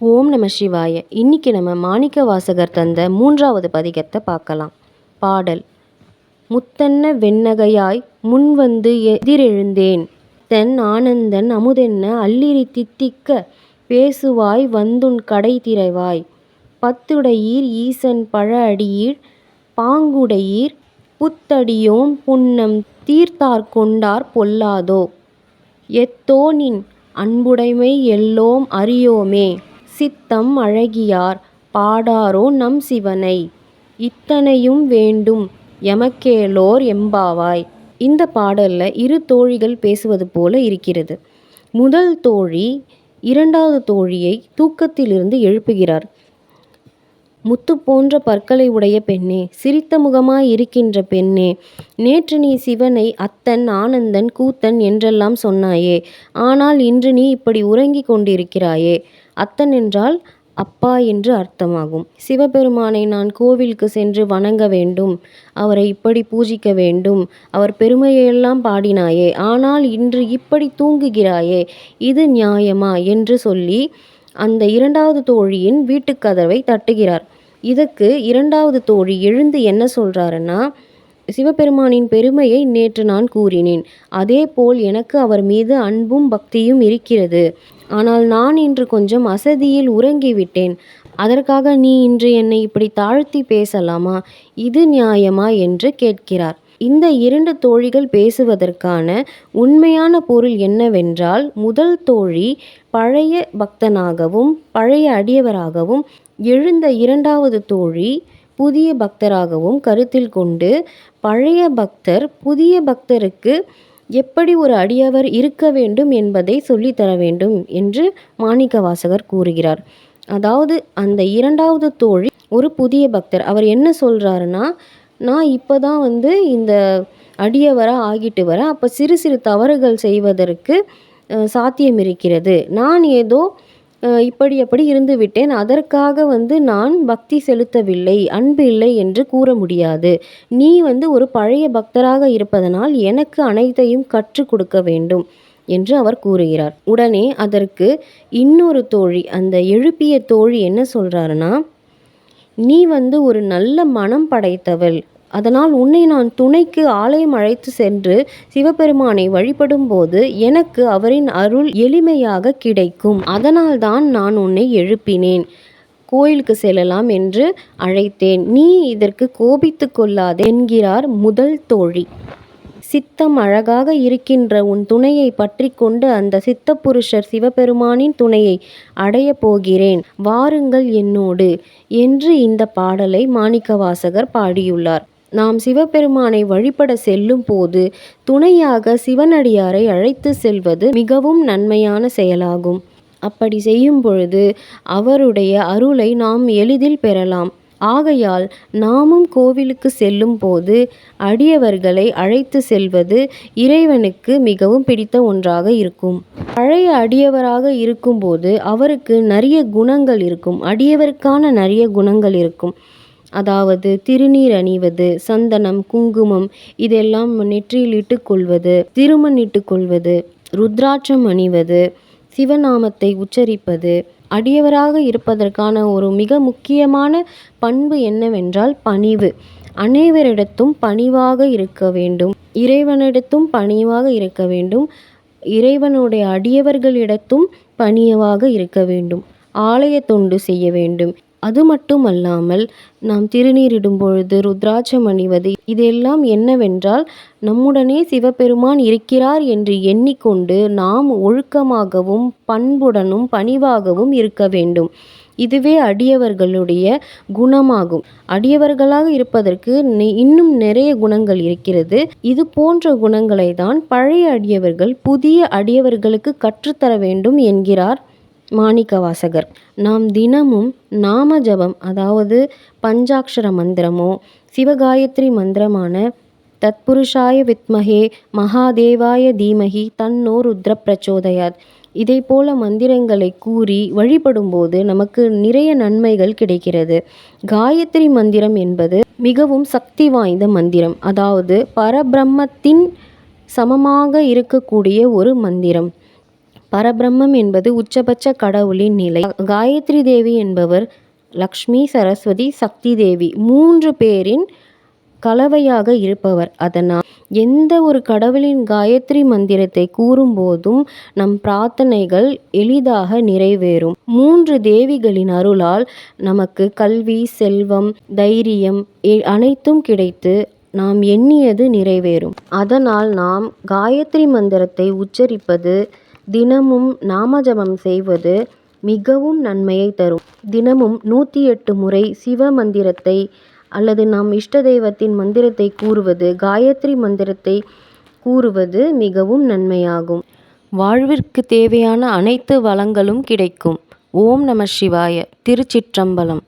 ஓம் நம சிவாய. இன்னைக்கு நம்ம மாணிக்க வாசகர் தந்த மூன்றாவது பதிகத்தை பார்க்கலாம். பாடல் முத்தன்ன வெண்ணகையாய் முன்வந்து எதிரெழுந்தேன். தென் ஆனந்தன் அமுதென்ன அல்லிரி தித்திக்க பேசுவாய் வந்துன் கடை திரைவாய். பத்துடையீர் ஈசன் பழ அடியீர் பாங்குடையீர் புத்தடியோம் புன்னம் தீர்த்தார் கொண்டார் பொல்லாதோ? எத்தோனின் அன்புடைமை எல்லோம் அறியோமே. சித்தம் அழகியார் பாடாரோ நம் சிவனை. இத்தனையும் வேண்டும் எமக்கேலோர் எம்பாவாய். இந்த பாடல்ல இரு தோழிகள் பேசுவது போல இருக்கிறது. முதல் தோழி இரண்டாவது தோழியை தூக்கத்திலிருந்து எழுப்புகிறார். முத்து போன்ற பற்களை உடைய பெண்ணே சிரித்த முகமாய் இருக்கின்ற பெண்ணே நேற்று நீ சிவனை அத்தன் ஆனந்தன் கூத்தன் என்றெல்லாம் சொன்னாயே ஆனால் இன்று நீ இப்படி உறங்கிக் கொண்டிருக்கிறாயே. அத்தன் என்றால் அப்பா என்று அர்த்தமாகும். சிவபெருமானை நான் கோவிலுக்கு சென்று வணங்க வேண்டும். அவரை இப்படி பூஜிக்க வேண்டும். அவர் பெருமையெல்லாம் பாடினாயே. ஆனால் இன்று இப்படி தூங்குகிறாயே. இது நியாயமா? என்று சொல்லி அந்த இரண்டாவது தோழியின் வீட்டுக் கதவை தட்டுகிறார். இதற்கு இரண்டாவது தோழி எழுந்து என்ன சொல்கிறாருன்னா சிவபெருமானின் பெருமையை நேற்று நான் கூறினேன். அதேபோல் எனக்கு அவர் மீது அன்பும் பக்தியும் இருக்கிறது. ஆனால் நான் இன்று கொஞ்சம் அசதியில் உறங்கிவிட்டேன் அதற்காக நீ இன்று என்னை இப்படி தாழ்த்தி பேசலாமா? இது நியாயமா? என்று கேட்கிறார். இந்த இரண்டு தோழிகள் பேசுவதற்கான உண்மையான பொருள் என்னவென்றால் முதல் தோழி பழைய பக்தனாகவும் பழைய அடியவராகவும் எழுந்த இரண்டாவது தோழி புதிய பக்தராகவும் கருத்தில் கொண்டு பழைய பக்தர் புதிய பக்தருக்கு எப்படி ஒரு அடியவர் இருக்க வேண்டும் என்பதை சொல்லித்தர வேண்டும் என்று மாணிக்கவாசகர் கூறுகிறார். அதாவது அந்த இரண்டாவது தோழி ஒரு புதிய பக்தர் அவர் என்ன சொல்கிறாருன்னா நான் இப்போ தான் வந்து இந்த அடியவராக ஆகிட்டு வரேன். அப்போ சிறு சிறு தவறுகள் செய்வதற்கு சாத்தியம் இருக்கிறது. நான் ஏதோ இப்படி அப்படி இருந்துவிட்டேன். அதற்காக வந்து நான் பக்தி செலுத்தவில்லை அன்பு இல்லை என்று கூற முடியாது. நீ வந்து ஒரு பழைய பக்தராக இருப்பதனால் எனக்கு அனைத்தையும் கற்றுக் கொடுக்க வேண்டும் என்று அவர் கூறுகிறார். உடனே அதற்கு இன்னொரு தோழி அந்த எழுப்பிய தோழி என்ன சொல்றாருன்னா நீ வந்து ஒரு நல்ல மனம் படைத்தவள். அதனால் உன்னை நான் துணைக்கு ஆலயம் அழைத்து சென்று சிவபெருமானை வழிபடும் போது எனக்கு அவரின் அருள் எளிமையாக கிடைக்கும். அதனால்தான் நான் உன்னை எழுப்பினேன். கோயிலுக்கு செல்லலாம் என்று அழைத்தேன். நீ இதற்கு கோபித்து கொள்ளாதே என்கிறார் முதல் தோழி. சித்தம் அழகாக இருக்கின்ற உன் துணையை பற்றி கொண்டு அந்த சித்த புருஷர் சிவபெருமானின் துணையை அடைய போகிறேன். வாருங்கள் என்னோடு என்று இந்த பாடலை மாணிக்கவாசகர் பாடியுள்ளார். நாம் சிவபெருமானை வழிபட செல்லும் போது துணையாக சிவனடியாரை அழைத்து செல்வது மிகவும் நன்மையான செயலாகும். அப்படி செய்யும் பொழுது அவருடைய அருளை நாம் எளிதில் பெறலாம். ஆகையால் நாமும் கோவிலுக்கு செல்லும் போது அடியவர்களை அழைத்து செல்வது இறைவனுக்கு மிகவும் பிடித்த ஒன்றாக இருக்கும். பழைய அடியவராக இருக்கும்போது அவருக்கு நிறைய குணங்கள் இருக்கும். அடியவருக்கான நிறைய குணங்கள் இருக்கும். அதாவது திருநீர் அணிவது சந்தனம் குங்குமம் இதெல்லாம் நெற்றியில் இட்டுக்கொள்வது திருமண் இட்டுக்கொள்வது ருத்ராட்சம் அணிவது சிவநாமத்தை உச்சரிப்பது அடியவராக இருப்பதற்கான ஒரு மிக முக்கியமான பண்பு என்னவென்றால் பணிவு. அனைவரிடத்தும் பணிவாக இருக்க வேண்டும். இறைவனிடத்தும் பணிவாக இருக்க வேண்டும். இறைவனுடைய அடியவர்களிடத்தும் பணியவாக இருக்க வேண்டும். ஆலய தொண்டு செய்ய வேண்டும். அது மட்டுமல்லாமல் நாம் திருநீரிடும் பொழுது ருத்ராட்சம் அணிவது இதெல்லாம் என்னவென்றால் நம்முடனே சிவபெருமான் இருக்கிறார் என்று எண்ணிக்கொண்டு நாம் ஒழுக்கமாகவும் பண்புடனும் பணிவாகவும் இருக்க வேண்டும். இதுவே அடியவர்களுடைய குணமாகும். அடியவர்களாக இருப்பதற்கு இன்னும் நிறைய குணங்கள் இருக்கிறது. இது போன்ற குணங்களை தான் பழைய அடியவர்கள் புதிய அடியவர்களுக்கு கற்றுத்தர வேண்டும் என்கிறார் மாணிக்கவாசகர். நாம் தினமும் நாம ஜபம் அதாவது பஞ்சாக்ஷர மந்திரமோ சிவகாயத்ரி மந்திரமான தத்புருஷாய வித்மகே மகாதேவாய தீமகி தன்னோர் ருத்ர பிரச்சோதயாத் இதை போல மந்திரங்களை கூறி வழிபடும்போது நமக்கு நிறைய நன்மைகள் கிடைக்கிறது. காயத்ரி மந்திரம் என்பது மிகவும் சக்தி வாய்ந்த மந்திரம் அதாவது பரபிரம்மத்தின் சமமாக இருக்கக்கூடிய ஒரு மந்திரம். பரபிரம்மம் என்பது உச்சபட்ச கடவுளின் நிலை. காயத்ரி தேவி என்பவர் லக்ஷ்மி சரஸ்வதி சக்தி தேவி மூன்று பேரின் கலவையாக இருப்பவர். அதனால் எந்த ஒரு கடவுளின் காயத்ரி மந்திரத்தை கூறும்போதும் நம் பிரார்த்தனைகள் எளிதாக நிறைவேறும். மூன்று தேவிகளின் அருளால் நமக்கு கல்வி செல்வம் தைரியம் அனைத்தும் கிடைத்து நாம் எண்ணியது நிறைவேறும். அதனால் நாம் காயத்ரி மந்திரத்தை உச்சரிப்பது தினமும் நாமஜபம் செய்வது மிகவும் நன்மையை தரும். தினமும் நூற்றி எட்டு முறை சிவ மந்திரத்தை அல்லது நம் இஷ்ட தெய்வத்தின் மந்திரத்தை கூறுவது காயத்ரி மந்திரத்தை கூறுவது மிகவும் நன்மையாகும். வாழ்விற்கு தேவையான அனைத்து வளங்களும் கிடைக்கும். ஓம் நம சிவாய. திருச்சிற்றம்பலம்.